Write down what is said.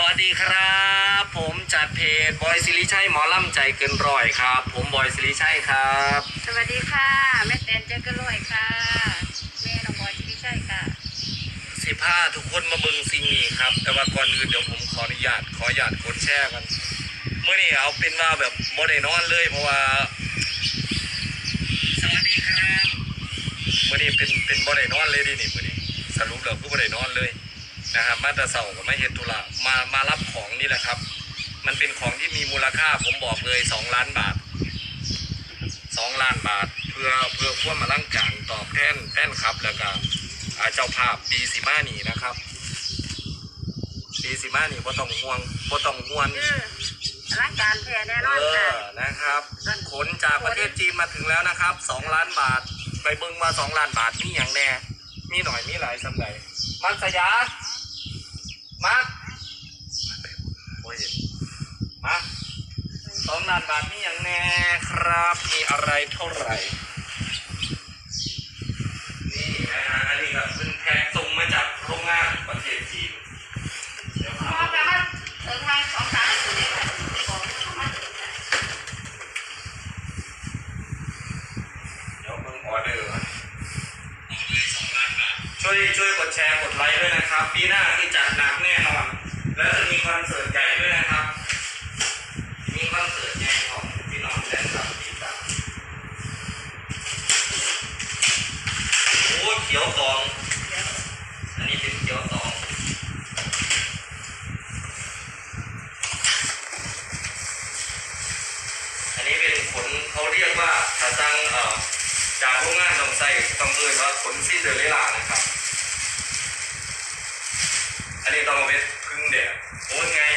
สวัสดีครับ ผมจัดเพจบอยสิริชัยหมอล่ำใจเกินร้อยครับ ผมบอยสิริชัยครับ สวัสดีค่ะ แม่แตนเจ้ากระรวยค่ะแม่น้องบอยที่ใช่ค่ะสิบห้าทุกคนมาเบึงสิ่งนี้ครับ แต่ว่าก่อนอื่นเดี๋ยวผมขออนุญาตขออนุญาตกดแชร์กันเมื่อนี้เอาเป็นว่าแบบโมได้นอนเลยเพราะว่า สวัสดีครับเมื่อนี้เป็นเป็นโมได้นอนเลยดินี่มื่อนี้สรุปแล้วคือโมได้นอนเลย นะครับมาแตาเสาร์กับมาเฮ็ดธุระมามารับของนี่แหละครับ มันเป็นของที่มีมูลค่าผมบอกเลยสองล้านบาทสองล้านบาท เพื่อเพื่อควบมาร่างการตอบแทนแฟนคลับแล้วก็อ่าเจ้าภาพปีสิมานีนะครับปีสิมานีบ่ต้องห่วงบ่ต้องห่วงคือร่างการแท้แน่นอนเอค่ะอนะครับขนจากประเทศจีนมาถึงแล้วนะครับสองล้านบาท ไปเบิ่งมาสองล้านบาทมีอย่างแน่มีหน่อยมีหลายสำใดมักสยา มักโอ้ยมาสองล้านบาทมีอย่างแน่ครับ มีอะไรเท่าไหร่ นี่นะฮะอันนี้ก็เป็นแพ็คส่งมาจากโรงงานประเทศจีนเดี๋ยวพพาอจะมาถึงทางสองสามสี่เลยค่ะบอกเดี๋ยวเพิ่งออเดอร์ ช่วยช่วยกดแชร์กดไลค์ด้วยนะครับ ปีหน้าที่จัดหนักแน่นอน แล้วจะมีคอนเสิร์ตใหญ่ด้วยนะครับ มีคอนเสิร์ตใหญ่ของพี่น้องแฟนคลับที่จัดโอ้เขียวตองอันนี้เป็นเขียวตองอันนี้เป็นขนเขาเรียกว่าถ้าสั่งเอ่อจากโรงงานต้องใส่ต้องเอ่ยว่าขนซีเดอเรลล่านะครับ อันนี้